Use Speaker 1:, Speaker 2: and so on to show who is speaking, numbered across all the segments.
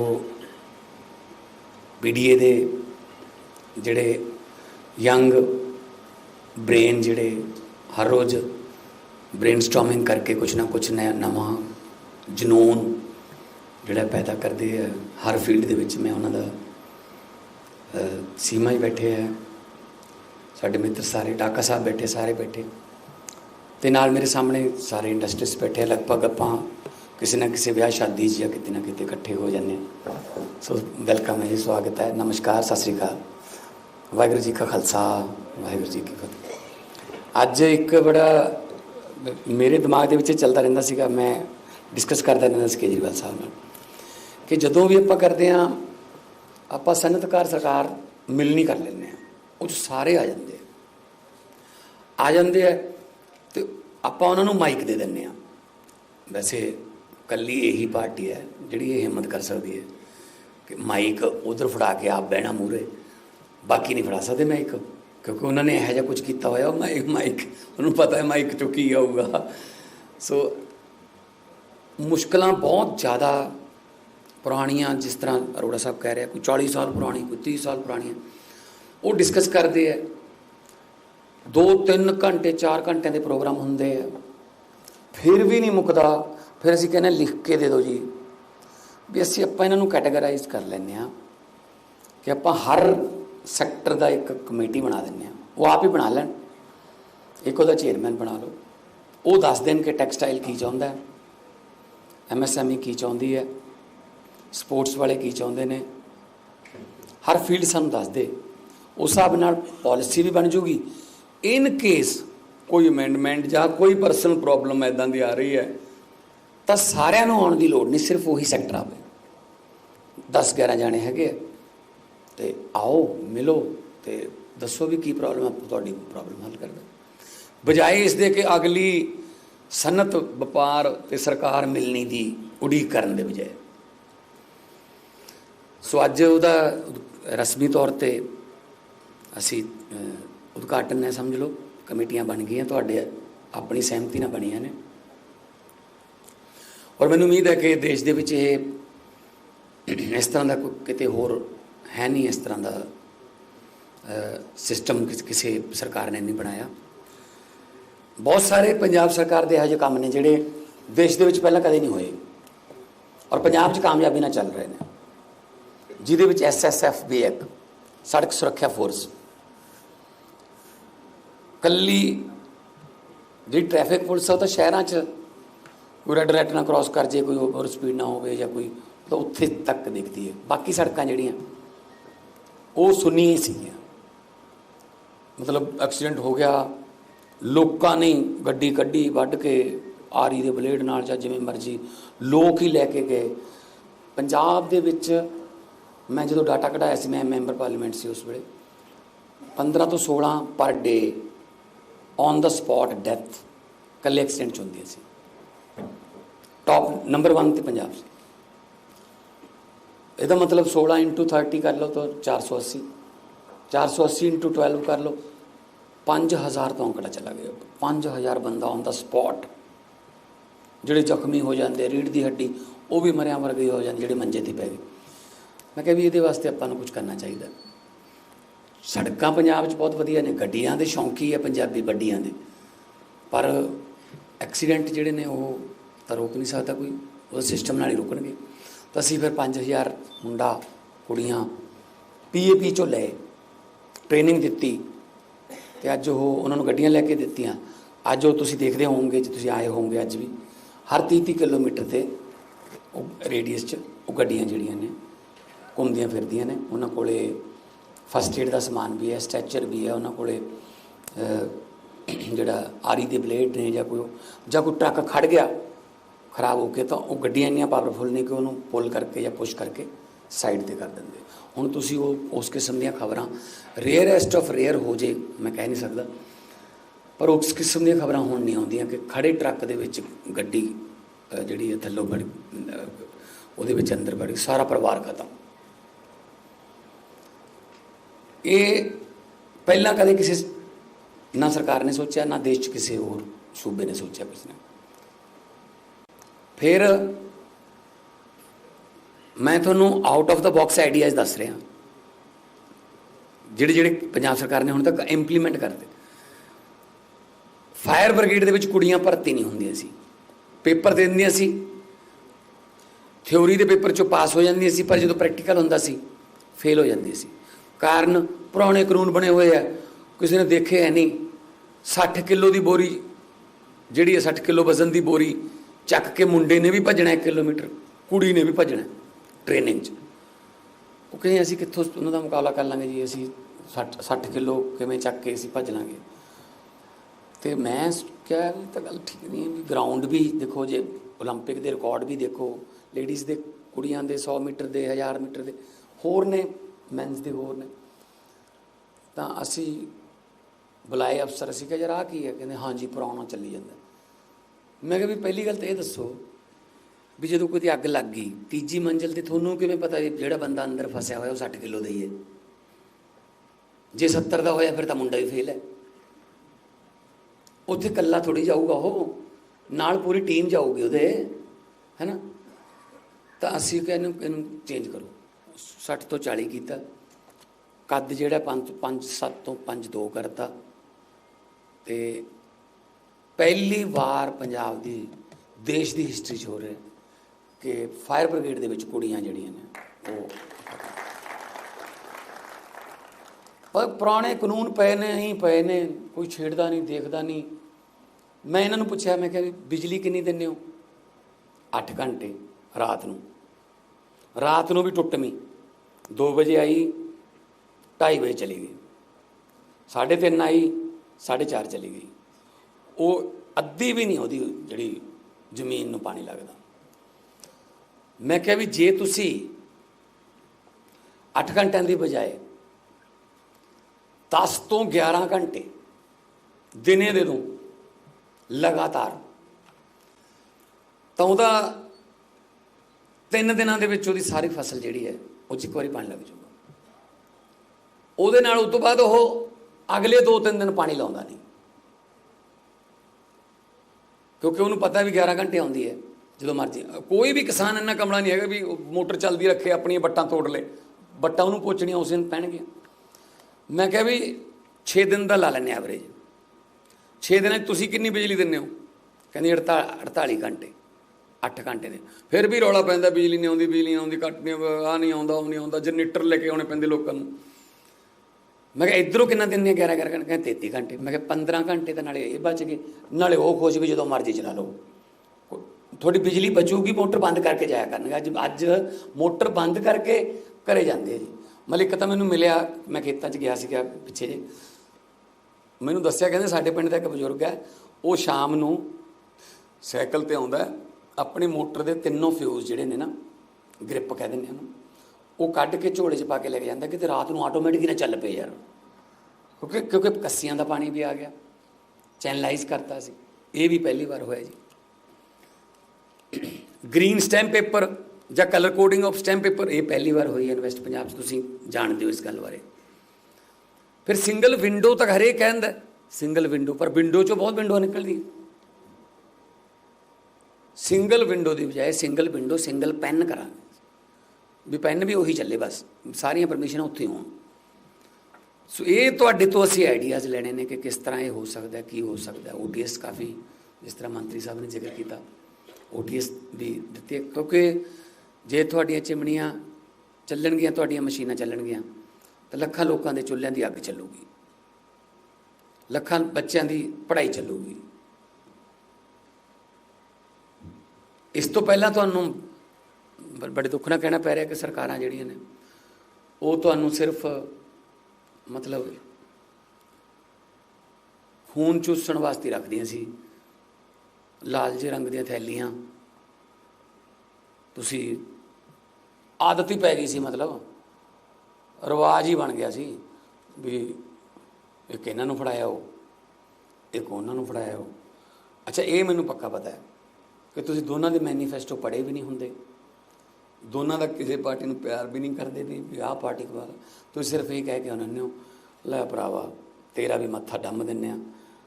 Speaker 1: ਉਹ ਪੀਡੀਏ ਦੇ ਜਿਹੜੇ ਯੰਗ ਬ੍ਰੇਨ ਜਿਹੜੇ ਹਰ ਰੋਜ਼ ਬ੍ਰੇਨਸਟਾਰਮਿੰਗ ਕਰਕੇ ਕੁਝ ਨਾ ਕੁਝ ਨਵਾਂ ਜਨੂਨ ਜਿਹੜਾ ਪੈਦਾ ਕਰਦੇ ਆ, ਹਰ ਫੀਲਡ ਦੇ ਵਿੱਚ ਮੈਂ ਉਹਨਾਂ ਦਾ ਸੀਮਾ ਹੀ ਬੈਠੇ ਆ। ਸਾਡੇ ਮਿੱਤਰ ਸਾਰੇ, ਡਾਕਾ ਸਾਹਿਬ ਬੈਠੇ, ਸਾਰੇ ਬੈਠੇ। ਤੇ ਨਾਲ ਮੇਰੇ ਸਾਹਮਣੇ ਸਾਰੇ ਇੰਡਸਟਰੀਸ ਬੈਠੇ ਲਗਭਗ ਆਪਾਂ ਕਿਸੇ ਨਾ ਕਿਸੇ ਵਿਆਹ ਸ਼ਾਦੀ 'ਚ ਜਾਂ ਕਿਤੇ ਨਾ ਕਿਤੇ ਇਕੱਠੇ ਹੋ ਜਾਂਦੇ ਸੋ ਵੈਲਕਮ ਹੈ ਜੀ, ਸਵਾਗਤ ਹੈ। ਨਮਸਕਾਰ, ਸਤਿ ਸ੍ਰੀ ਅਕਾਲ। ਵਾਹਿਗੁਰੂ ਜੀ ਕਾ ਖਾਲਸਾ, ਵਾਹਿਗੁਰੂ ਜੀ ਕੀ ਫਤਿਹ। ਅੱਜ ਇੱਕ ਬੜਾ ਮੇਰੇ ਦਿਮਾਗ ਦੇ ਵਿੱਚ ਚੱਲਦਾ ਰਹਿੰਦਾ ਸੀਗਾ, ਮੈਂ ਡਿਸਕਸ ਕਰਦਾ ਰਹਿੰਦਾ ਸੀ ਕੇਜਰੀਵਾਲ ਸਾਹਿਬ ਨਾਲ ਕਿ ਜਦੋਂ ਵੀ ਆਪਾਂ ਕਰਦੇ ਆ ਆਪਾਂ ਸਨਅਤਕਾਰ ਸਰਕਾਰ ਮਿਲਣੀ ਕਰ ਲੈਂਦੇ ਆ ਉਹ 'ਚ ਸਾਰੇ ਆ ਜਾਂਦੇ ਆ। ਜਾਂਦੇ ਆ ਤੇ ਆਪਾਂ ਉਹਨਾਂ ਨੂੰ ਮਾਈਕ ਦੇ ਦਿੰਦੇ ਆ ਵੈਸੇ ਕੱਲੀ ਇਹੀ ਪਾਰਟੀ ਹੈ ਜਿਹੜੀ ਇਹ ਹਿੰਮਤ ਕਰ ਸਕਦੀ ਹੈ ਕਿ ਮਾਈਕ ਉਧਰ ਫੜਾ ਕੇ ਆਪ ਬਹਿਣਾ ਮੂਰੇ ਬਾਕੀ ਨਹੀਂ ਫੜਾ ਸਕਦੇ ਮਾਈਕ, ਕਿਉਂਕਿ ਉਹਨਾਂ ਨੇ ਇਹੋ ਜਿਹਾ ਕੁਝ ਕੀਤਾ ਹੋਇਆ, ਉਹ ਮਾਈਕ ਮਾਈਕ, ਉਹਨੂੰ ਪਤਾ ਹੈ ਮਾਈਕ ਤੋਂ ਕੀ ਆਊਗਾ। ਸੋ ਮੁਸ਼ਕਲਾਂ ਬਹੁਤ ਜ਼ਿਆਦਾ ਪੁਰਾਣੀਆਂ, ਜਿਸ ਤਰ੍ਹਾਂ ਅਰੋੜਾ ਸਾਹਿਬ ਕਹਿ ਰਿਹਾ, ਕੋਈ 40 ਸਾਲ ਪੁਰਾਣੀ, ਕੋਈ 30 ਸਾਲ ਪੁਰਾਣੀਆਂ, ਉਹ ਡਿਸਕਸ ਕਰਦੇ ਆ 2-3 ਘੰਟੇ 4 ਘੰਟਿਆਂ ਦੇ ਪ੍ਰੋਗਰਾਮ ਹੁੰਦੇ ਆ ਫਿਰ ਵੀ ਨਹੀਂ ਮੁੱਕਦਾ ਫਿਰ ਅਸੀਂ ਕਹਿੰਦੇ ਲਿਖ ਕੇ ਦੇ ਦਿਓ ਜੀ। ਵੀ ਅਸੀਂ ਆਪਾਂ ਇਹਨਾਂ ਨੂੰ ਕੈਟਾਗਰਾਈਜ਼ ਕਰ ਲੈਂਦੇ ਆ ਕਿ ਆਪਾਂ ਹਰ ਸੈਕਟਰ ਦਾ ਇੱਕ ਕਮੇਟੀ ਬਣਾ ਦਿੰਦੇ ਆ ਉਹ ਆਪ ਹੀ ਬਣਾ ਲੈਣ। ਇੱਕ ਉਹਦਾ ਚੇਅਰਮੈਨ ਬਣਾ ਲਓ। ਉਹ ਦੱਸ ਦੇਣ ਕਿ ਟੈਕਸਟਾਈਲ ਕੀ ਚਾਹੁੰਦਾ ਹੈ। ਐਮਐਸਐਮਈ ਕੀ ਚਾਹੁੰਦੀ ਹੈ। ਸਪੋਰਟਸ ਵਾਲੇ ਕੀ ਚਾਹੁੰਦੇ ਨੇ। ਹਰ ਫੀਲਡ ਸਾਨੂੰ ਦੱਸ ਦੇ। ਉਸ ਹਿਸਾਬ ਨਾਲ ਪਾਲਿਸੀ ਵੀ ਬਣ ਜੂਗੀ। ਇਨ ਕੇਸ ਕੋਈ ਅਮੈਂਡਮੈਂਟ ਜਾਂ ਕੋਈ ਪਰਸਨਲ ਪ੍ਰੋਬਲਮ ਐਦਾਂ ਦੀ ਆ ਰਹੀ ਹੈ ਤਾਂ ਸਾਰਿਆਂ ਨੂੰ ਆਉਣ ਦੀ ਲੋੜ ਨਹੀਂ, ਸਿਰਫ ਉਹੀ ਸੈਕਟਰ ਆਵੇ 10 11 ਜਾਣੇ ਹੈਗੇ ਆ। ਤੇ ਆਓ, ਮਿਲੋ ਤੇ ਦੱਸੋ ਵੀ ਕੀ ਪ੍ਰੋਬਲਮ ਹੈ ਤੁਹਾਡੀ ਪ੍ਰੋਬਲਮ ਹੱਲ ਕਰਦਾ ਬਜਾਏ ਇਸ ਦੇ ਕਿ ਅਗਲੀ ਸਨਅਤ, ਵਪਾਰ ਤੇ ਸਰਕਾਰ ਮਿਲਣੀ ਦੀ ਉਡੀਕ ਕਰਨ ਦੇ ਬਜਾਏ। ਸੋ ਅੱਜ ਉਹਦਾ ਰਸਮੀ ਤੌਰ ਤੇ ਅਸੀਂ ਉਦਘਾਟਨ ਹੈ, ਸਮਝ ਲਓ। ਕਮੇਟੀਆਂ ਬਣ ਗਈਆਂ ਤੁਹਾਡੇ, ਆਪਣੀ ਸਹਿਮਤੀ ਨਾਲ ਬਣੀਆਂ ਨੇ। ਔਰ ਮੈਨੂੰ ਉਮੀਦ ਹੈ ਕਿ ਦੇਸ਼ ਦੇ ਵਿੱਚ ਇਹ ਇਸ ਤਰ੍ਹਾਂ ਦਾ ਕੋਈ ਕਿਤੇ ਹੋਰ ਹੈ ਨਹੀਂ ਇਸ ਤਰ੍ਹਾਂ ਦਾ ਸਿਸਟਮ ਕਿਸੇ ਸਰਕਾਰ ਨੇ ਨਹੀਂ ਬਣਾਇਆ। ਬਹੁਤ ਸਾਰੇ ਪੰਜਾਬ ਸਰਕਾਰ ਦੇ ਇਹੋ ਜਿਹੇ ਕੰਮ ਨੇ ਜਿਹੜੇ ਦੇਸ਼ ਦੇ ਵਿੱਚ ਪਹਿਲਾਂ ਕਦੇ ਨਹੀਂ ਹੋਏ ਔਰ ਪੰਜਾਬ 'ਚ ਕਾਮਯਾਬੀ ਨਾਲ ਚੱਲ ਰਹੇ ਨੇ। ਜਿਹਦੇ ਵਿੱਚ ਐਸਐਸਐਫ ਵੀ ਇੱਕ ਸੜਕ ਸੁਰੱਖਿਆ ਫੋਰਸ, ਕੱਲੀ ਜਿਹੜੀ ਟ੍ਰੈਫਿਕ ਪੁਲਿਸ ਆ ਉਹ ਤਾਂ ਸ਼ਹਿਰਾਂ 'ਚ ਕੋਈ ਰੈੱਡ ਲਾਈਟ ਨਾ ਕ੍ਰਾਸ ਕਰ ਜੇ, ਕੋਈ ਓਵਰ ਸਪੀਡ ਨਾ ਹੋਵੇ ਜਾਂ ਕੋਈ, ਤਾਂ ਉੱਥੇ ਤੱਕ ਦਿਖਦੀ ਹੈ। ਬਾਕੀ ਸੜਕਾਂ ਜਿਹੜੀਆਂ, ਉਹ ਸੁੰਨੀ ਹੀ ਸੀਗੀਆਂ। ਮਤਲਬ ਐਕਸੀਡੈਂਟ ਹੋ ਗਿਆ, ਲੋਕਾਂ ਨੇ ਗੱਡੀ ਕੱਢੀ, ਵੱਢ ਕੇ ਆਰੀ ਦੇ ਬਲੇਡ ਨਾਲ ਜਾਂ ਜਿਵੇਂ ਮਰਜ਼ੀ, ਲੋਕ ਹੀ ਲੈ ਕੇ ਗਏ। ਪੰਜਾਬ ਦੇ ਵਿੱਚ ਮੈਂ ਜਦੋਂ ਡਾਟਾ ਕਢਾਇਆ ਸੀ, ਮੈਂ ਮੈਂਬਰ ਪਾਰਲੀਮੈਂਟ ਸੀ ਉਸ ਵੇਲੇ 15 ਤੋਂ 16 ਪਰ day on the spot death ਕੱਲੇ ਐਕਸੀਡੈਂਟ 'ਚ ਹੁੰਦੀਆਂ ਸੀ। ਟਾਪ ਨੰਬਰ 1 ਤੇ ਪੰਜਾਬ ਸੀ। ਇਹਦਾ ਮਤਲਬ 16 ਇੰਟੂ 30 ਕਰ ਲਓ ਤਾਂ 480 480 ਇੰਟੂ 12 ਕਰ ਲਓ। 5000 ਤੋਂ ਅੰਕੜਾ ਚਲਾ ਗਿਆ। 5000 ਬੰਦਾ ਔਨ ਦਾ ਸਪੌਟ ਜਿਹੜੇ ਜ਼ਖਮੀ ਹੋ ਜਾਂਦੇ ਰੀੜ ਦੀ ਹੱਡੀ, ਉਹ ਵੀ ਮਰਿਆ ਮਰ ਗਈ ਹੋ ਜਾਂਦੇ, ਜਿਹੜੇ ਮੰਜੇ ਤੇ ਪੈ ਗਏ। ਮੈਂ ਕਿਹਾ ਵੀ ਇਹਦੇ ਵਾਸਤੇ ਆਪਾਂ ਨੂੰ ਕੁਝ ਕਰਨਾ ਚਾਹੀਦਾ। ਸੜਕਾਂ ਪੰਜਾਬ 'ਚ ਬਹੁਤ ਵਧੀਆ ਨੇ। ਗੱਡੀਆਂ ਦੇ ਸ਼ੌਂਕੀ ਹੈ ਪੰਜਾਬੀ ਵੱਡੀਆਂ ਦੇ। ਪਰ ਐਕਸੀਡੈਂਟ ਜਿਹੜੇ ਨੇ ਉਹ ਤਾਂ ਰੋਕ ਨਹੀਂ ਸਕਦਾ ਕੋਈ ਉਹ ਸਿਸਟਮ ਨਾਲ ਹੀ ਰੁਕਣਗੇ। ਤਾਂ ਅਸੀਂ ਫਿਰ 5000 ਮੁੰਡਾ, ਕੁੜੀਆਂ ਪੀਏਪੀ ਚੋਂ ਲਏ ਟ੍ਰੇਨਿੰਗ ਦਿੱਤੀ ਤੇ ਅੱਜ ਉਹ ਉਹਨਾਂ ਨੂੰ ਗੱਡੀਆਂ ਲੈ ਕੇ ਦਿੱਤੀਆਂ। ਅੱਜ ਉਹ ਤੁਸੀਂ ਦੇਖਦੇ ਹੋਵੋਗੇ, ਜੇ ਤੁਸੀਂ ਆਏ ਹੋਵੋਗੇ ਅੱਜ ਵੀ, ਹਰ 30 ਕਿਲੋਮੀਟਰ ਤੇ ਉਹ ਰੇਡੀਅਸ 'ਚ ਉਹ ਗੱਡੀਆਂ ਜਿਹੜੀਆਂ ਨੇ, ਘੁੰਮਦੀਆਂ ਫਿਰਦੀਆਂ ਨੇ। ਉਹਨਾਂ ਕੋਲੇ ਫਸਟ ਏਡ ਦਾ ਸਮਾਨ ਵੀ ਹੈ ਸਟ੍ਰੈਚਰ ਵੀ ਹੈ, ਉਹਨਾਂ ਕੋਲੇ ਜਿਹੜਾ ਆਰੀ ਦੇ ਬਲੇਡ ਨੇ ਜਾਂ ਕੋਈ ਜਾਂ ਕੋਈ ਟਰੱਕ ਖੜ ਗਿਆ ਖਰਾਬ ਹੋ ਕੇ ਤਾਂ ਉਹ ਗੱਡੀਆਂ ਇੰਨੀਆਂ ਪਾਵਰਫੁਲ ਨੇ ਕਿ ਉਹਨੂੰ ਪੁੱਲ ਕਰਕੇ ਜਾਂ ਪੁਸ਼ ਕਰਕੇ ਸਾਈਡ ਤੇ ਕਰ ਦਿੰਦੇ। ਹੁਣ ਤੁਸੀਂ ਉਹ, ਉਸ ਕਿਸਮ ਦੀਆਂ ਖਬਰਾਂ ਰੇਅਰੈਸਟ ਆਫ ਰੇਅਰ ਹੋ ਜੇ, ਮੈਂ ਕਹਿ ਨਹੀਂ ਸਕਦਾ, ਪਰ ਉਸ ਕਿਸਮ ਦੀਆਂ ਖਬਰਾਂ ਹੁਣ ਨਹੀਂ ਆਉਂਦੀਆਂ ਕਿ ਖੜੇ ਟਰੱਕ ਦੇ ਵਿੱਚ ਗੱਡੀ ਜਿਹੜੀ ਹੈ ਥੱਲੋਂ ਬੜੀ ਉਹਦੇ ਵਿੱਚ ਅੰਦਰ ਬੜੀ ਸਾਰਾ ਪਰਿਵਾਰ ਖਤਮ। ਇਹ ਪਹਿਲਾਂ ਕਦੇ ਕਿਸੇ, ਨਾ ਸਰਕਾਰ ਨੇ ਸੋਚਿਆ, ਨਾ ਦੇਸ਼ 'ਚ ਕਿਸੇ ਹੋਰ ਸੂਬੇ ਨੇ ਸੋਚਿਆ ਕਿਸੇ ਨੇ। ਫਿਰ ਮੈਂ ਤੁਹਾਨੂੰ out of the box ideas ਦੱਸ ਰਿਹਾ। ਜਿਹੜੇ ਜਿਹੜੇ ਪੰਜਾਬ ਸਰਕਾਰ ਨੇ ਹੁਣ ਤੱਕ ਇੰਪਲੀਮੈਂਟ ਕਰਦੇ। ਫਾਇਰ ਬ੍ਰਿਗੇਡ ਦੇ ਵਿੱਚ ਕੁੜੀਆਂ ਭਰਤੀ ਨਹੀਂ ਹੁੰਦੀਆਂ ਸੀ। ਪੇਪਰ ਦੇ ਦਿੰਦੀਆਂ ਸੀ। ਥਿਉਰੀ ਦੇ ਪੇਪਰ ਚੋਂ ਪਾਸ ਹੋ ਜਾਂਦੀਆਂ ਸੀ, ਪਰ ਜਦੋਂ ਪ੍ਰੈਕਟੀਕਲ ਹੁੰਦਾ ਸੀ ਫੇਲ ਹੋ ਜਾਂਦੀ ਸੀ। ਕਾਰਨ ਪੁਰਾਣੇ ਕਾਨੂੰਨ ਬਣੇ ਹੋਏ ਆ। ਕਿਸੇ ਨੇ ਦੇਖੇ ਹੈ ਨਹੀਂ। 60 ਕਿਲੋ ਦੀ ਬੋਰੀ, ਜਿਹੜੀ ਹੈ 60 ਕਿਲੋ ਵਜ਼ਨ ਦੀ ਬੋਰੀ ਚੱਕ ਕੇ ਮੁੰਡੇ ਨੇ ਵੀ ਭੱਜਣਾ 1 ਕਿਲੋਮੀਟਰ ਕੁੜੀ ਨੇ ਵੀ ਭੱਜਣਾ ਟ੍ਰੇਨਿੰਗ 'ਚ ਉਹ ਕਹਿੰਦੇ ਅਸੀਂ ਕਿੱਥੋਂ ਉਹਨਾਂ ਦਾ ਮੁਕਾਬਲਾ ਕਰ ਲਾਂਗੇ ਜੀ ਅਸੀਂ 60 60 ਕਿਲੋ ਕਿਵੇਂ ਚੱਕ ਕੇ ਅਸੀਂ ਭੱਜ ਲਾਂਗੇ ਤੇ ਮੈਂ ਕਿਹਾ ਵੀ ਤਾਂ ਗੱਲ ਠੀਕ ਨਹੀਂ ਹੈ ਵੀ ਗਰਾਊਂਡ ਵੀ ਦੇਖੋ ਜੇ 올림픽 ਦੇ ਰਿਕਾਰਡ ਵੀ ਦੇਖੋ ਲੇਡੀਜ਼ ਦੇ ਕੁੜੀਆਂ ਦੇ 100 ਮੀਟਰ ਦੇ 1000 ਮੀਟਰ ਦੇ ਹੋਰ ਨੇ ਮੈਨਸ ਦੇ ਹੋਰ ਨੇ ਤਾਂ ਅਸੀਂ ਬੁਲਾਏ ਅਫਸਰ ਅਸੀਂ ਕਿਹਾ ਯਾਰ ਆਹ ਕੀ ਹੈ ਕਹਿੰਦੇ ਹਾਂਜੀ ਪੁਰਾਣਾ ਚੱਲੀ ਜਾਂਦਾ ਮੈਂ ਕਿਹਾ ਵੀ ਪਹਿਲੀ ਗੱਲ ਤਾਂ ਇਹ ਦੱਸੋ ਵੀ ਜਦੋਂ ਕੋਈ ਅੱਗ ਲੱਗ ਗਈ, ਤੀਜੀ ਮੰਜ਼ਿਲ ਤੇ ਤੁਹਾਨੂੰ ਕਿਵੇਂ ਪਤਾ ਵੀ ਜਿਹੜਾ ਬੰਦਾ ਅੰਦਰ ਫਸਿਆ ਹੋਇਆ ਉਹ 60 ਕਿਲੋ ਦਾ ਹੀ ਹੈ? ਜੇ 70 ਦਾ ਹੋਇਆ ਫਿਰ ਤਾਂ ਮੁੰਡਾ ਹੀ ਫੇਲ ਹੈ। ਉੱਥੇ ਇਕੱਲਾ ਥੋੜੀ ਜਾਊਗਾ ਉਹ, ਨਾਲ ਪੂਰੀ ਟੀਮ ਜਾਊਗੀ ਉਹਦੇ, ਹੈਨਾ? ਤਾਂ ਅਸੀਂ ਕਿ ਇਹਨੂੰ ਇਹਨੂੰ ਚੇਂਜ ਕਰੋ। 60 ਤੋਂ 40 ਕੀਤਾ। ਕੱਦ ਜਿਹੜਾ 5 5 7 ਤੋਂ 5 2 ਕਰਤਾ। ਤੇ ਪਹਿਲੀ ਵਾਰ ਪੰਜਾਬ ਦੀ, ਦੇਸ਼ ਦੀ ਹਿਸਟਰੀ 'ਚ ਹੋ ਰਿਹਾ ਕਿ ਫਾਇਰ ਬ੍ਰਿਗੇਡ ਦੇ ਵਿੱਚ ਕੁੜੀਆਂ ਜਿਹੜੀਆਂ ਨੇ, ਉਹ ਪਰ ਪੁਰਾਣੇ ਕਾਨੂੰਨ ਪਏ ਨੇ ਹੀ ਪਏ ਨੇ, ਕੋਈ ਛੇੜਦਾ ਨਹੀਂ, ਦੇਖਦਾ ਨਹੀਂ। ਮੈਂ ਇਹਨਾਂ ਨੂੰ ਪੁੱਛਿਆ, ਮੈਂ ਕਿਹਾ ਵੀ ਬਿਜਲੀ ਕਿੰਨੀ ਦਿੰਦੇ ਹੋ? 8 ਘੰਟੇ, ਰਾਤ ਨੂੰ। ਰਾਤ ਨੂੰ ਵੀ ਟੁੱਟਮੀ 2 ਵਜੇ ਆਈ 2:30 ਵਜੇ ਚਲੀ ਗਈ। 3:30 ਆਈ 4:30 ਚਲੀ ਗਈ। ਉਹ ਅੱਧੀ ਵੀ ਨਹੀਂ ਉਹਦੀ ਜਿਹੜੀ ਜ਼ਮੀਨ ਨੂੰ ਪਾਣੀ ਲੱਗਦਾ। ਮੈਂ ਕਿਹਾ ਵੀ ਜੇ ਤੁਸੀਂ 8 ਘੰਟਿਆਂ ਦੀ ਬਜਾਏ 10 ਤੋਂ 11 ਘੰਟੇ ਦਿਨੇ ਦੇ ਦੋ, ਲਗਾਤਾਰ, ਤਾਂ ਉਹਦਾ ਤਿੰਨ ਦਿਨਾਂ ਦੇ ਵਿੱਚ ਉਹਦੀ ਸਾਰੀ ਫਸਲ ਜਿਹੜੀ ਹੈ, ਉਹ 'ਚ ਇੱਕ ਵਾਰੀ ਪਾਣੀ ਲੱਗ ਜਾਊਗਾ। ਉਹਦੇ ਨਾਲ ਉਸ ਤੋਂ ਬਾਅਦ ਉਹ ਅਗਲੇ 2-3 ਦਿਨ ਪਾਣੀ ਲਾਉਂਦਾ ਨਹੀਂ। ਕਿਉਂਕਿ ਉਹਨੂੰ ਪਤਾ ਵੀ 11 ਘੰਟੇ ਆਉਂਦੀ ਹੈ, ਜਦੋਂ ਮਰਜ਼ੀ। ਕੋਈ ਵੀ ਕਿਸਾਨ ਇੰਨਾ ਕਮਲਾ ਨਹੀਂ ਹੈਗਾ ਵੀ ਮੋਟਰ ਚੱਲਦੀ ਰੱਖੇ, ਆਪਣੀਆਂ ਬੱਟਾਂ ਤੋੜ ਲੇ। ਬੱਟਾਂ ਉਹਨੂੰ ਪੋਚਣੀਆਂ ਉਸ ਦਿਨ ਪੈਣਗੀਆਂ। ਮੈਂ ਕਿਹਾ ਵੀ 6 ਦਿਨ ਦਾ ਲਾ ਲੈਣੇ ਐਵਰੇਜ 6 ਦਿਨਾਂ 'ਚ ਤੁਸੀਂ ਕਿੰਨੀ ਬਿਜਲੀ ਦਿੰਦੇ ਹੋ? ਕਹਿੰਦੀ 48 ਘੰਟੇ 8 ਘੰਟੇ ਦੇ। ਫਿਰ ਵੀ ਰੌਲਾ ਪੈਂਦਾ, ਬਿਜਲੀ ਨਹੀਂ ਆਉਂਦੀ, ਬਿਜਲੀ ਨਹੀਂ ਆਉਂਦੀ ਕੱਟ ਨਹੀਂ ਆ ਨਹੀਂ ਆਉਂਦਾ, ਉਹ ਨਹੀਂ ਆਉਂਦਾ ਜਨਰੇਟਰ ਲੈ ਕੇ ਆਉਣੇ ਪੈਂਦੇ ਲੋਕਾਂ ਨੂੰ। ਮੈਂ ਕਿਹਾ ਇਧਰੋਂ ਕਿੰਨਾ ਦਿੰਦੇ ਆ 11 11 ਘੰਟੇ ਕਹਿੰਦੇ 33 ਘੰਟੇ? ਮੈਂ ਕਿਹਾ 15 ਘੰਟੇ ਤਾਂ ਨਾਲੇ ਇਹ ਬਚ ਗਏ। ਨਾਲੇ ਉਹ ਖੁਸ਼ ਵੀ ਜਦੋਂ ਮਰਜ਼ੀ ਚਲਾ ਲਓ। ਤੁਹਾਡੀ ਬਿਜਲੀ ਬਚੂਗੀ ਮੋਟਰ ਬੰਦ ਕਰਕੇ ਜਾਇਆ ਕਰਨਗੇ। ਅੱਜ ਅੱਜ ਮੋਟਰ ਬੰਦ ਕਰਕੇ ਘਰੇ ਜਾਂਦੇ ਜੀ। ਮਤਲਬ ਇੱਕ ਤਾਂ ਮੈਨੂੰ ਮਿਲਿਆ ਮੈਂ ਖੇਤਾਂ 'ਚ ਗਿਆ ਸੀਗਾ ਪਿੱਛੇ ਜੇ। ਮੈਨੂੰ ਦੱਸਿਆ ਕਹਿੰਦੇ ਸਾਡੇ ਪਿੰਡ ਦਾ ਇੱਕ ਬਜ਼ੁਰਗ ਹੈ ਉਹ ਸ਼ਾਮ ਨੂੰ ਸਾਈਕਲ ਤੇ ਆਉਂਦਾ ਹੈ, ਆਪਣੀ ਮੋਟਰ ਦੇ ਤਿੰਨੋਂ ਫਿਊਜ਼ ਜਿਹੜੇ ਨੇ ਨਾ ਗ੍ਰਿਪ ਕਹਿ ਦਿੰਦੇ ਉਹਨੂੰ। ਉਹ ਕੱਢ ਕੇ ਝੋਲੇ 'ਚ ਪਾ ਕੇ ਲੈ ਕੇ ਜਾਂਦਾ ਕਿਤੇ ਰਾਤ ਨੂੰ ਆਟੋਮੈਟਿਕ ਹੀ ਨਾ ਚੱਲ ਪਏ ਯਾਰ। ਕਿਉਂਕਿ ਕਿਉਂਕਿ ਕੱਸੀਆਂ ਦਾ ਪਾਣੀ ਵੀ ਆ ਗਿਆ। ਚੈਨਲਾਈਜ਼ ਕਰਤਾ ਸੀ। ਇਹ ਵੀ ਪਹਿਲੀ ਵਾਰ ਹੋਇਆ ਜੀ। ਗ੍ਰੀਨ ਸਟੈਂਪ ਪੇਪਰ ਜਾਂ colour coding of stamp paper ਇਹ ਪਹਿਲੀ ਵਾਰ ਹੋਈ ਹੈ ਇਨਵੈਸਟ ਪੰਜਾਬ 'ਚ। ਤੁਸੀਂ ਜਾਣਦੇ ਹੋ ਇਸ ਗੱਲ ਬਾਰੇ। ਫਿਰ ਸਿੰਗਲ ਵਿੰਡੋ ਤੱਕ ਹਰੇਕ ਕਹਿੰਦਾ ਸਿੰਗਲ ਵਿੰਡੋ ਪਰ ਵਿੰਡੋ 'ਚੋਂ ਬਹੁਤ ਵਿੰਡੋ ਨਿਕਲਦੀ ਸਿੰਗਲ ਵਿੰਡੋ ਦੀ ਬਜਾਏ ਸਿੰਗਲ ਵਿੰਡੋ ਸਿੰਗਲ ਪੈਨ ਕਰਾਂਗੇ। ਵੀ ਪੈਨ ਵੀ ਉਹੀ ਚੱਲੇ ਬਸ, ਸਾਰੀਆਂ ਪਰਮਿਸ਼ਨਾਂ ਉੱਥੇ ਹੋਣ। ਸੋ ਇਹ ਤੁਹਾਡੇ ਤੋਂ ਅਸੀਂ ਆਈਡੀਆਜ਼ ਲੈਣੇ ਨੇ ਕਿ ਕਿਸ ਤਰ੍ਹਾਂ ਇਹ ਹੋ ਸਕਦਾ ਕੀ ਹੋ ਸਕਦਾ ਓਟੀਐਸ ਕਾਫੀ, ਜਿਸ ਤਰ੍ਹਾਂ ਮੰਤਰੀ ਸਾਹਿਬ ਨੇ ਜ਼ਿਕਰ ਕੀਤਾ ਓਟੀਐਸ ਵੀ ਦਿੱਤੇ। ਕਿਉਂਕਿ ਜੇ ਤੁਹਾਡੀਆਂ ਚਿਮਨੀਆਂ ਚੱਲਣਗੀਆਂ, ਤੁਹਾਡੀਆਂ ਮਸ਼ੀਨਾਂ ਚੱਲਣਗੀਆਂ, ਤਾਂ ਲੱਖਾਂ ਲੋਕਾਂ ਦੇ ਚੁੱਲ੍ਹਿਆਂ ਦੀ ਅੱਗ ਚੱਲੂਗੀ। ਲੱਖਾਂ ਬੱਚਿਆਂ ਦੀ ਪੜ੍ਹਾਈ ਚੱਲੂਗੀ। ਇਸ ਤੋਂ ਪਹਿਲਾਂ ਤੁਹਾਨੂੰ ਬੜੇ ਦੁੱਖ ਨਾਲ ਕਹਿਣਾ ਪੈ ਰਿਹਾ ਕਿ ਸਰਕਾਰਾਂ ਜਿਹੜੀਆਂ ਨੇ, ਉਹ ਤੁਹਾਨੂੰ ਸਿਰਫ ਮਤਲਬ ਖੂਨ ਚੂਸਣ ਵਾਸਤੇ ਰੱਖਦੀਆਂ ਸੀ ਲਾਲ ਜਿਹੇ ਰੰਗ ਦੀਆਂ ਥੈਲੀਆਂ। ਤੁਸੀਂ ਆਦਤ ਹੀ ਪੈ ਗਈ ਸੀ ਮਤਲਬ। ਰਿਵਾਜ ਹੀ ਬਣ ਗਿਆ ਸੀ ਵੀ ਇੱਕ ਇਹਨਾਂ ਨੂੰ ਫੜਾਇਆ ਉਹ, ਇੱਕ ਉਹਨਾਂ ਨੂੰ ਫੜਾਇਆ ਉਹ। ਅੱਛਾ, ਇਹ ਮੈਨੂੰ ਪੱਕਾ ਪਤਾ ਹੈ ਕਿ ਤੁਸੀਂ ਦੋਨਾਂ ਦੇ ਮੈਨੀਫੈਸਟੋ ਪੜ੍ਹੇ ਵੀ ਨਹੀਂ ਹੁੰਦੇ। ਦੋਨਾਂ ਦਾ ਕਿਸੇ ਪਾਰਟੀ ਨੂੰ ਪਿਆਰ ਵੀ ਨਹੀਂ ਕਰਦੇ ਵੀ ਵੀ ਆਹ ਪਾਰਟੀ ਕੋਲ ਤੁਸੀਂ ਸਿਰਫ ਇਹ ਕਹਿ ਕੇ ਉਹਨਾਂ ਹੋ ਲੈ ਭਰਾਵਾ, ਤੇਰਾ ਵੀ ਮੱਥਾ ਡੰਮ ਦਿੰਨੇ ਆ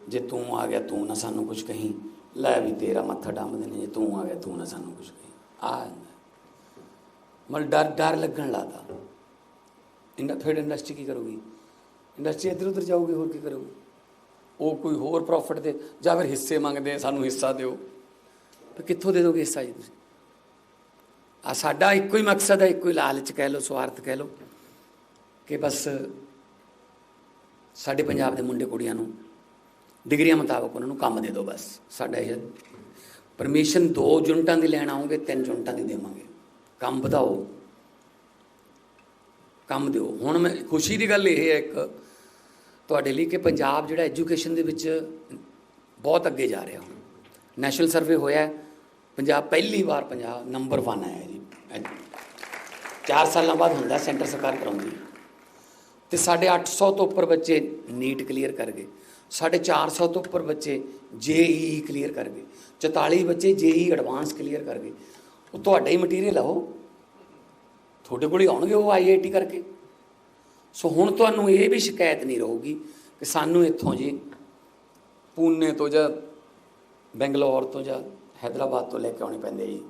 Speaker 1: ਜੇ ਤੂੰ ਆ ਗਿਆ, ਤੂੰ ਨਾ ਸਾਨੂੰ ਕੁਝ ਕਹੀਂ। ਲੈ ਵੀ ਤੇਰਾ ਮੱਥਾ ਡੰਮ ਦਿੰਨੇ ਜੇ ਤੂੰ ਆ ਗਿਆ, ਤੂੰ ਨਾ ਸਾਨੂੰ ਕੁਝ ਕਹੀਂ। ਆ ਮਤਲਬ ਡਰ ਡਰ ਲੱਗਣ ਲੱਗਾ ਇੰਡਾ ਫਿਰ ਇੰਡਸਟਰੀ ਕੀ ਕਰੂਗੀ? ਇੰਡਸਟਰੀ ਇੱਧਰ ਉੱਧਰ ਜਾਊਗੀ, ਹੋਰ ਕੀ ਕਰੂਗੀ? ਉਹ ਕੋਈ ਹੋਰ ਪ੍ਰੋਫਿਟ ਦੇ, ਜਾਂ ਫਿਰ ਹਿੱਸੇ ਮੰਗਦੇ ਸਾਨੂੰ ਹਿੱਸਾ ਦਿਓ। ਤੇ ਕਿੱਥੋਂ ਦੇ ਦੋਗੇ ਹਿੱਸਾ ਜੀ ਤੁਸੀਂ? ਆ ਸਾਡਾ ਇੱਕੋ ਹੀ ਮਕਸਦ ਹੈ, ਇੱਕੋ ਹੀ ਲਾਲਚ ਕਹਿ ਲਓ, ਸਵਾਰਥ ਕਹਿ ਲਓ ਕਿ ਬਸ ਸਾਡੇ ਪੰਜਾਬ ਦੇ ਮੁੰਡੇ ਕੁੜੀਆਂ ਨੂੰ ਡਿਗਰੀਆਂ ਮੁਤਾਬਕ ਉਹਨਾਂ ਨੂੰ ਕੰਮ ਦੇ ਦਿਓ ਬਸ। ਸਾਡਾ ਇਹ ਪਰਮਿਸ਼ਨ ਦੋ ਯੂਨਿਟਾਂ ਦੀ ਲੈਣ ਆਉਂਗੇ ਤਿੰਨ ਯੂਨਿਟਾਂ ਦੀ ਦੇਵਾਂਗੇ। ਕੰਮ ਵਧਾਓ। ਕੰਮ ਦਿਓ। ਹੁਣ ਮੈਂ ਖੁਸ਼ੀ ਦੀ ਗੱਲ ਇਹ ਹੈ ਇੱਕ, ਤੁਹਾਡੇ ਲਈ ਕਿ ਪੰਜਾਬ ਜਿਹੜਾ ਐਜੂਕੇਸ਼ਨ ਦੇ ਵਿੱਚ ਬਹੁਤ ਅੱਗੇ ਜਾ ਰਿਹਾ। ਹੁਣ ਨੈਸ਼ਨਲ ਸਰਵੇ ਹੋਇਆ ਪੰਜਾਬ ਪਹਿਲੀ ਵਾਰ ਪੰਜਾਬ ਨੰਬਰ 1 ਆਇਆ 4 ਸਾਲਾਂ ਬਾਅਦ ਹੁੰਦਾ ਸੈਂਟਰ ਸਰਕਾਰ ਕਰਾਉਂਦੀ ਹੈ। ਤੇ ਸਾਡੇ 800 ਤੋਂ ਉੱਪਰ ਬੱਚੇ ਨੀਟ ਕਲੀਅਰ ਕਰ ਗਏ। ਸਾਡੇ 400 ਤੋਂ ਉੱਪਰ ਬੱਚੇ ਜੇਈ ਕਲੀਅਰ ਕਰ ਗਏ। 44 ਬੱਚੇ ਜੇਈ ਐਡਵਾਂਸ ਕਲੀਅਰ ਕਰ ਗਏ। ਉਹ ਤੁਹਾਡਾ ਹੀ ਮਟੀਰੀਅਲ ਆ ਉਹ। ਤੁਹਾਡੇ ਕੋਲ ਹੀ ਆਉਣਗੇ ਉਹ ਆਈਆਈਟੀ ਕਰਕੇ। ਸੋ ਹੁਣ ਤੁਹਾਨੂੰ ਇਹ ਵੀ ਸ਼ਿਕਾਇਤ ਨਹੀਂ ਰਹੂਗੀ ਕਿ ਸਾਨੂੰ ਇੱਥੋਂ ਜੀ ਪੂਨੇ ਤੋਂ ਜਾਂ ਬੈਂਗਲੌਰ ਤੋਂ ਜਾਂ ਹੈਦਰਾਬਾਦ ਤੋਂ ਲੈ ਕੇ ਆਉਣੇ ਪੈਂਦੇ ਜੀ।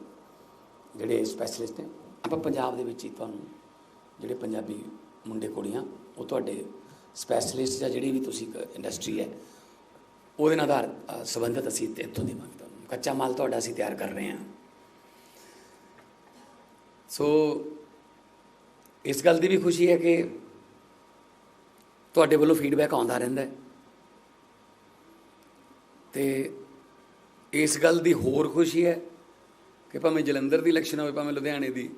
Speaker 1: ਜਿਹੜੇ ਸਪੈਸ਼ਲਿਸਟ ਨੇ, ਆਪਾਂ ਪੰਜਾਬ ਦੇ ਵਿੱਚ ਹੀ ਤੁਹਾਨੂੰ ਜਿਹੜੇ ਪੰਜਾਬੀ ਮੁੰਡੇ ਕੁੜੀਆਂ, ਉਹ ਤੁਹਾਡੇ ਸਪੈਸ਼ਲਿਸਟ ਜਾਂ ਜਿਹੜੀ ਵੀ ਤੁਸੀਂ ਇੰਡਸਟਰੀ ਹੈ, ਉਹਦੇ ਨਾਲ ਆਧਾਰ ਸੰਬੰਧਿਤ ਅਸੀਂ ਇੱਥੋਂ ਦੀ ਤੁਹਾਨੂੰ। ਕੱਚਾ ਮਾਲ ਤੁਹਾਡਾ ਅਸੀਂ ਤਿਆਰ ਕਰ ਰਹੇ ਹਾਂ। ਸੋ, ਇਸ ਗੱਲ ਦੀ ਵੀ ਖੁਸ਼ੀ ਹੈ ਕਿ ਤੁਹਾਡੇ ਵੱਲੋਂ ਫੀਡਬੈਕ ਆਉਂਦਾ ਰਹਿੰਦਾ ਹੈ। ਤੇ ਇਸ ਗੱਲ ਦੀ ਹੋਰ ਖੁਸ਼ੀ ਹੈ ਕਿ ਭਾਵੇਂ ਜਲੰਧਰ ਦੀ ਇਲੈਕਸ਼ਨ ਹੋਵੇ, ਭਾਵੇਂ ਲੁਧਿਆਣੇ ਦੀ,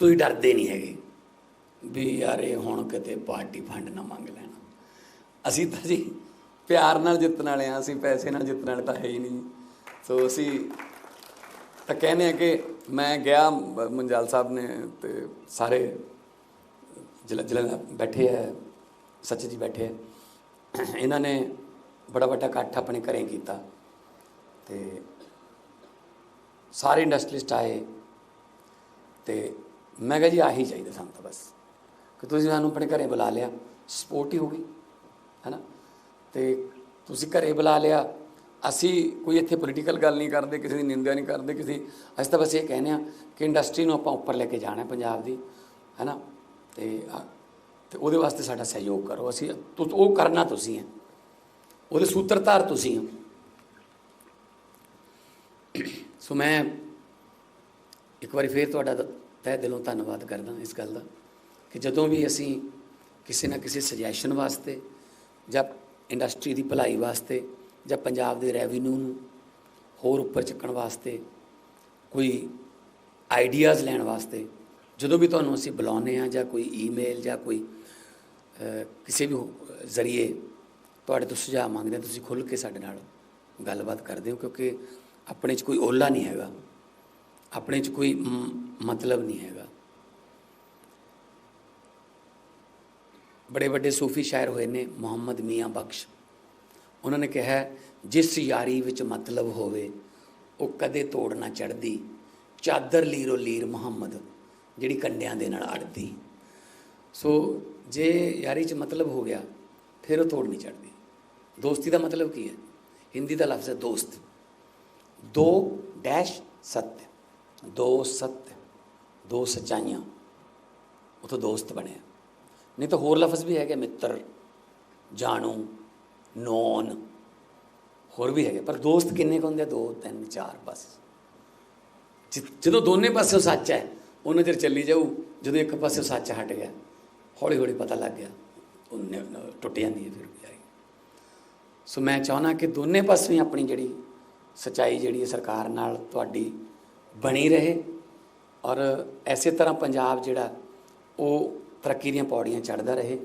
Speaker 1: ਤੁਸੀਂ ਡਰਦੇ ਨਹੀਂ ਹੈਗੇ ਵੀ ਯਾਰ ਇਹ ਹੁਣ ਕਿਤੇ ਪਾਰਟੀ ਫੰਡ ਨਾ ਮੰਗ ਲੈਣਾ। ਅਸੀਂ ਤਾਂ ਜੀ ਪਿਆਰ ਨਾਲ ਜਿੱਤਣ ਵਾਲੇ ਆ ਅਸੀਂ ਪੈਸੇ ਨਾਲ ਜਿੱਤਣ ਵਾਲੇ ਤਾਂ ਹੈ ਹੀ ਨਹੀਂ। ਸੋ ਅਸੀਂ ਤਾਂ ਕਹਿੰਦੇ ਆ ਕਿ ਮੈਂ ਗਿਆ, ਮੰਜਾਲ ਸਾਹਿਬ ਨੇ ਤੇ ਸਾਰੇ ਜਿਲ੍ਹਾ ਜਿਲ੍ਹਾ ਬੈਠੇ ਹੈ ਸੱਚ ਜੀ ਬੈਠੇ ਹੈ ਇਹਨਾਂ ਨੇ ਬੜਾ ਵੱਡਾ ਇਕੱਠ ਆਪਣੇ ਘਰੇ ਕੀਤਾ ਤੇ ਸਾਰੇ ਇੰਡਸਟਰੀਸਟ ਆਏ ਤੇ ਮੈਂ ਕਿਹਾ ਜੀ ਆਹੀ ਚਾਹੀਦਾ ਸਾਨੂੰ ਤਾਂ ਬਸ ਕਿ ਤੁਸੀਂ ਸਾਨੂੰ ਆਪਣੇ ਘਰੇ ਬੁਲਾ ਲਿਆ ਸਪੋਰਟ ਹੀ ਹੋ ਗਈ ਹੈਨਾ? ਤੇ ਤੁਸੀਂ ਘਰੇ ਬੁਲਾ ਲਿਆ, ਅਸੀਂ ਕੋਈ ਇੱਥੇ ਪੋਲੀਟੀਕਲ ਗੱਲ ਨਹੀਂ ਕਰਦੇ, ਕਿਸੇ ਦੀ ਨਿੰਦਿਆ ਨਹੀਂ ਕਰਦੇ, ਕਿਸੇ ਅਸੀਂ ਤਾਂ ਬਸ ਇਹ ਕਹਿੰਦੇ ਆ ਕਿ ਇੰਡਸਟਰੀ ਨੂੰ ਆਪਾਂ ਉੱਪਰ ਲੈ ਕੇ ਜਾਣਾ ਪੰਜਾਬ ਦੀ, ਹੈਨਾ? ਤੇ ਆ- ਤੇ ਉਹਦੇ ਵਾਸਤੇ ਸਾਡਾ ਸਹਿਯੋਗ ਕਰੋ, ਅਸੀਂ ਉਹ ਕਰਨਾ ਤੁਸੀਂ ਹੈ, ਉਹਦੇ ਸੂਤਰਧਾਰ ਤੁਸੀਂ ਹੋ। ਸੋ ਮੈਂ ਇੱਕ ਵਾਰੀ ਫੇਰ ਤੁਹਾਡਾ ਦ- ਤਹਿ ਦਿਲੋਂ ਧੰਨਵਾਦ ਕਰਦਾ ਇਸ ਗੱਲ ਦਾ ਕਿ ਜਦੋਂ ਵੀ ਅਸੀਂ ਕਿਸੇ ਨਾ ਕਿਸੇ ਸੁਜੈਸ਼ਨ ਵਾਸਤੇ ਜਾਂ ਇੰਡਸਟਰੀ ਦੀ ਭਲਾਈ ਵਾਸਤੇ ਜਾਂ ਪੰਜਾਬ ਦੇ ਰੈਵਨਿਊ ਨੂੰ ਹੋਰ ਉੱਪਰ ਚੱਕਣ ਵਾਸਤੇ ਕੋਈ ਆਈਡੀਆਜ਼ ਲੈਣ ਵਾਸਤੇ ਜਦੋਂ ਵੀ ਤੁਹਾਨੂੰ ਅਸੀਂ ਬੁਲਾਉਂਦੇ ਆ ਜਾਂ ਕੋਈ ਈਮੇਲ ਜਾਂ ਕੋਈ ਕਿਸੇ ਵੀ ਜ਼ਰੀਏ ਤੁਹਾਡੇ ਤੋਂ ਸੁਝਾਅ ਮੰਗਦੇ ਹਾਂ, ਤੁਸੀਂ ਖੁੱਲ੍ਹ ਕੇ ਸਾਡੇ ਨਾਲ ਗੱਲਬਾਤ ਕਰਦੇ ਹੋ ਕਿਉਂਕਿ ਆਪਣੇ 'ਚ ਕੋਈ ਓਲਾ ਨਹੀਂ ਹੈਗਾ। ਆਪਣੇ 'ਚ ਕੋਈ ਮਤਲਬ ਨਹੀਂ ਹੈਗਾ। ਬੜੇ ਵੱਡੇ ਸੂਫੀ ਸ਼ਾਇਰ ਹੋਏ ਨੇ ਮੁਹੰਮਦ ਮੀਆਂ ਬਖਸ਼। ਉਹਨਾਂ ਨੇ ਕਿਹਾ, ਜਿਸ ਯਾਰੀ ਵਿੱਚ ਮਤਲਬ ਹੋਵੇ, ਉਹ ਕਦੇ ਤੋੜ ਨਾ ਚੜਦੀ ਚਾਦਰ ਲੀਰੋ ਲੀਰ ਮੁਹੰਮਦ, ਜਿਹੜੀ ਕੰਡਿਆਂ ਦੇ ਨਾਲ ਅੜਦੀ। ਸੋ ਜੇ ਯਾਰੀ 'ਚ ਮਤਲਬ ਹੋ ਗਿਆ, ਫਿਰ ਉਹ ਤੋੜ ਨਹੀਂ ਚੜਦੀ ਦੋਸਤੀ ਦਾ ਮਤਲਬ ਕੀ ਹੈ? ਹਿੰਦੀ ਦਾ ਲਫ਼ਜ਼ ਹੈ ਦੋਸਤ। दो डैश सत्य दो सत्य ਦੋ ਸਚਾਈਆਂ। ਉਥੋਂ ਦੋਸਤ ਬਣਿਆ। ਨਹੀਂ ਤਾਂ ਹੋਰ ਲਫ਼ਜ਼ ਵੀ ਹੈਗੇ, ਮਿੱਤਰ, ਜਾਣੂ, ਨੌਨ, ਹੋਰ ਵੀ ਹੈਗੇ। ਪਰ ਦੋਸਤ ਕਿੰਨੇ ਕੁ ਹੁੰਦੇ ਆ? ਦੋ, ਤਿੰਨ, ਚਾਰ, ਬਸ। ਜਦੋਂ ਦੋਨੇ ਪਾਸੇ ਸੱਚ ਹੈ ਉਹ ਨਜ਼ਰ ਚੱਲੀ ਜਾਊ, ਜਦੋਂ ਇੱਕ ਪਾਸੇ ਸੱਚ ਹਟ ਗਿਆ ਹੌਲੀ ਹੌਲੀ ਪਤਾ ਲੱਗ ਗਿਆ, ਉਹਨੇ ਟੁੱਟ ਜਾਂਦੀ ਹੈ ਫਿਰ ਸੋ ਮੈਂ ਚਾਹਣਾ ਕਿ ਦੋਨੇ ਪਾਸੇ ਆਪਣੀ ਜਿਹੜੀ ਸਚਾਈ ਜਿਹੜੀ ਹੈ ਸਰਕਾਰ ਨਾਲ ਤੁਹਾਡੀ ਬਣੀ ਰਹੇ ਔਰ ਐਸੇ ਤਰ੍ਹਾਂ ਪੰਜਾਬ ਜਿਹੜਾ ਉਹ ਤਰੱਕੀ ਦੀਆਂ ਪੌੜੀਆਂ ਚੜ੍ਹਦਾ ਰਹੇ।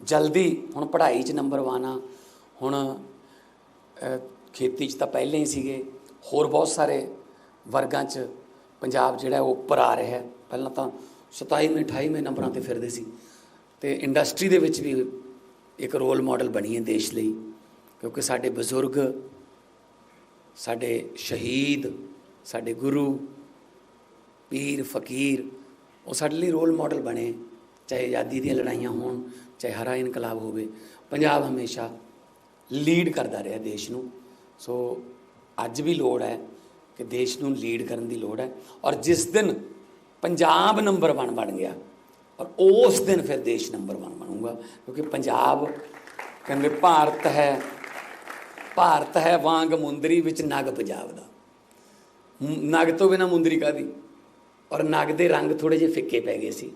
Speaker 1: ਜਲਦੀ ਹੁਣ ਪੜ੍ਹਾਈ 'ਚ ਨੰਬਰ 1 ਆ। ਹੁਣ ਖੇਤੀ 'ਚ ਤਾਂ ਪਹਿਲਾਂ ਹੀ ਸੀਗੇ। ਹੋਰ ਬਹੁਤ ਸਾਰੇ ਵਰਗਾਂ 'ਚ ਪੰਜਾਬ ਜਿਹੜਾ ਉਹ ਉੱਪਰ ਆ ਰਿਹਾ। ਹੈ ਪਹਿਲਾਂ ਤਾਂ 27ਵੇਂ 28ਵੇਂ ਨੰਬਰਾਂ ਤੇ ਫਿਰਦੇ ਸੀ। ਤੇ ਇੰਡਸਟਰੀ ਦੇ ਵਿੱਚ ਵੀ ਇੱਕ ਰੋਲ ਮਾਡਲ ਬਣੀ ਹੈ ਦੇਸ਼ ਲਈ। ਕਿਉਂਕਿ ਸਾਡੇ ਬਜ਼ੁਰਗ ਸਾਡੇ ਸ਼ਹੀਦ, ਸਾਡੇ ਗੁਰੂ, ਪੀਰ, ਫਕੀਰ, ਉਹ ਸਾਡੇ ਲਈ ਰੋਲ ਮਾਡਲ ਬਣੇ। ਚਾਹੇ ਆਜ਼ਾਦੀ ਦੀਆਂ ਲੜਾਈਆਂ ਹੋਣ, ਚਾਹੇ ਹਰਾ ਇਨਕਲਾਬ ਹੋਵੇ, ਪੰਜਾਬ ਹਮੇਸ਼ਾ ਲੀਡ ਕਰਦਾ ਰਿਹਾ ਦੇਸ਼ ਨੂੰ। ਸੋ ਅੱਜ ਵੀ ਲੋੜ ਹੈ ਕਿ ਦੇਸ਼ ਨੂੰ ਲੀਡ ਕਰਨ ਦੀ ਲੋੜ ਹੈ। ਔਰ ਜਿਸ ਦਿਨ ਪੰਜਾਬ ਨੰਬਰ 1 ਬਣ ਗਿਆ, ਔਰ ਉਸ ਦਿਨ ਫਿਰ ਦੇਸ਼ ਨੰਬਰ 1 ਬਣੂਗਾ। ਕਿਉਂਕਿ ਪੰਜਾਬ ਕਹਿੰਦੇ ਭਾਰਤ ਹੈ ਭਾਰਤ ਹੈ ਵਾਂਗ ਮੁੰਦਰੀ ਵਿੱਚ ਨਗ ਪੰਜਾਬ ਦਾ ਨਗ ਤੋਂ ਬਿਨਾ ਮੁੰਦਰੀ ਕਾਦੀ ਔਰ ਨਗ ਦੇ ਰੰਗ ਥੋੜੇ ਜਿਹੇ ਫਿੱਕੇ ਪੈ ਗਏ ਸੀ।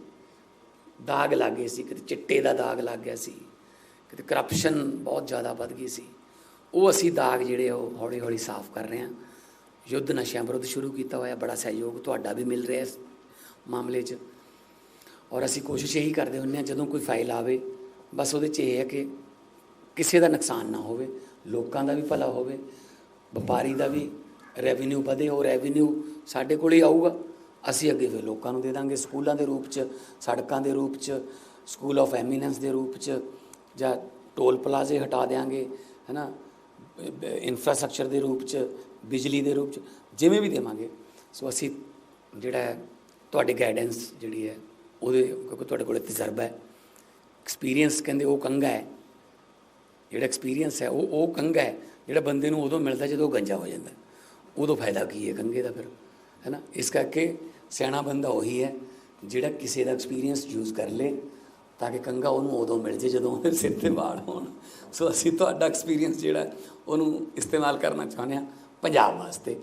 Speaker 1: ਦਾਗ ਲੱਗ ਗਏ ਸੀ, ਕਿਤੇ ਚਿੱਟੇ ਦਾ ਦਾਗ ਲੱਗ ਗਿਆ ਸੀ, ਕਿਤੇ ਕਰਪਸ਼ਨ ਬਹੁਤ ਜ਼ਿਆਦਾ ਵੱਧ ਗਈ ਸੀ। ਉਹ ਅਸੀਂ ਦਾਗ ਜਿਹੜੇ ਆ ਉਹ ਹੌਲੀ ਹੌਲੀ ਸਾਫ਼ ਕਰ ਰਹੇ ਹਾਂ। ਯੁੱਧ ਨਸ਼ਿਆਂ ਵਿਰੁੱਧ ਸ਼ੁਰੂ ਕੀਤਾ ਹੋਇਆ, ਬੜਾ ਸਹਿਯੋਗ ਤੁਹਾਡਾ ਵੀ ਮਿਲ ਰਿਹਾ ਇਸ ਮਾਮਲੇ 'ਚ। ਔਰ ਅਸੀਂ ਕੋਸ਼ਿਸ਼ ਇਹੀ ਕਰਦੇ ਹੁੰਦੇ ਹਾਂ, ਜਦੋਂ ਕੋਈ ਫਾਈਲ ਆਵੇ, ਬਸ ਉਹਦੇ 'ਚ ਇਹ ਹੈ ਕਿ ਕਿਸੇ ਦਾ ਨੁਕਸਾਨ ਨਾ ਹੋਵੇ। ਲੋਕਾਂ ਦਾ ਵੀ ਭਲਾ ਹੋਵੇ, ਵਪਾਰੀ ਦਾ ਵੀ ਰੈਵਨਿਊ ਵਧੇ, ਉਹ ਰੈਵਨਿਊ ਸਾਡੇ ਕੋਲ ਹੀ ਆਊਗਾ। ਅਸੀਂ ਅੱਗੇ ਫਿਰ ਲੋਕਾਂ ਨੂੰ ਦੇ ਦਾਂਗੇ। ਸਕੂਲਾਂ ਦੇ ਰੂਪ 'ਚ, ਸੜਕਾਂ ਦੇ ਰੂਪ 'ਚ ਸਕੂਲ ਆਫ ਐਮੀਨੈਂਸ ਦੇ ਰੂਪ 'ਚ, ਜਾਂ ਟੋਲ ਪਲਾਜ਼ੇ ਹਟਾ ਦੇਾਂਗੇ ਹੈਨਾ? ਇਨਫਰਾਸਟ੍ਰਕਚਰ ਦੇ ਰੂਪ 'ਚ, ਬਿਜਲੀ ਦੇ ਰੂਪ 'ਚ, ਜਿਵੇਂ ਵੀ ਦੇਵਾਂਗੇ। ਸੋ ਅਸੀਂ ਜਿਹੜਾ ਹੈ, ਤੁਹਾਡੀ ਗਾਈਡੈਂਸ ਜਿਹੜੀ ਹੈ, ਉਹਦੇ ਕਿਉਂਕਿ ਤੁਹਾਡੇ ਕੋਲ ਤਜਰਬਾ ਹੈ। ਐਕਸਪੀਰੀਅੰਸ ਕਹਿੰਦੇ ਉਹ ਕੰਗਾ ਹੈ। ਜਿਹੜਾ ਐਕਸਪੀਰੀਅੰਸ ਹੈ, ਉਹ ਉਹ ਕੰਗਾ ਹੈ, ਜਿਹੜਾ ਬੰਦੇ ਨੂੰ ਉਦੋਂ ਮਿਲਦਾ ਜਦੋਂ ਗੰਜਾ ਹੋ ਜਾਂਦਾ। ਉਦੋਂ ਫਾਇਦਾ ਕੀ ਹੈ ਕੰਗੇ ਦਾ ਫਿਰ, ਹੈ ਨਾ? ਇਸ ਕਰਕੇ ਸਿਆਣਾ ਬੰਦਾ ਉਹੀ ਹੈ, ਜਿਹੜਾ ਕਿਸੇ ਦਾ ਐਕਸਪੀਰੀਅੰਸ ਯੂਜ਼ ਕਰ ਲੇ, ਤਾਂ ਕਿ ਕੰਗਾ ਉਹਨੂੰ ਉਦੋਂ ਮਿਲ ਜੇ ਜਦੋਂ ਉਹਦੇ ਸਿਰ ਤੇ ਵਾੜ ਹੋਣ। ਸੋ ਅਸੀਂ ਤੁਹਾਡਾ ਐਕਸਪੀਰੀਅੰਸ ਜਿਹੜਾ, ਉਹਨੂੰ ਇਸਤੇਮਾਲ ਕਰਨਾ ਚਾਹੁੰਦੇ ਹਾਂ ਪੰਜਾਬ ਵਾਸਤੇ।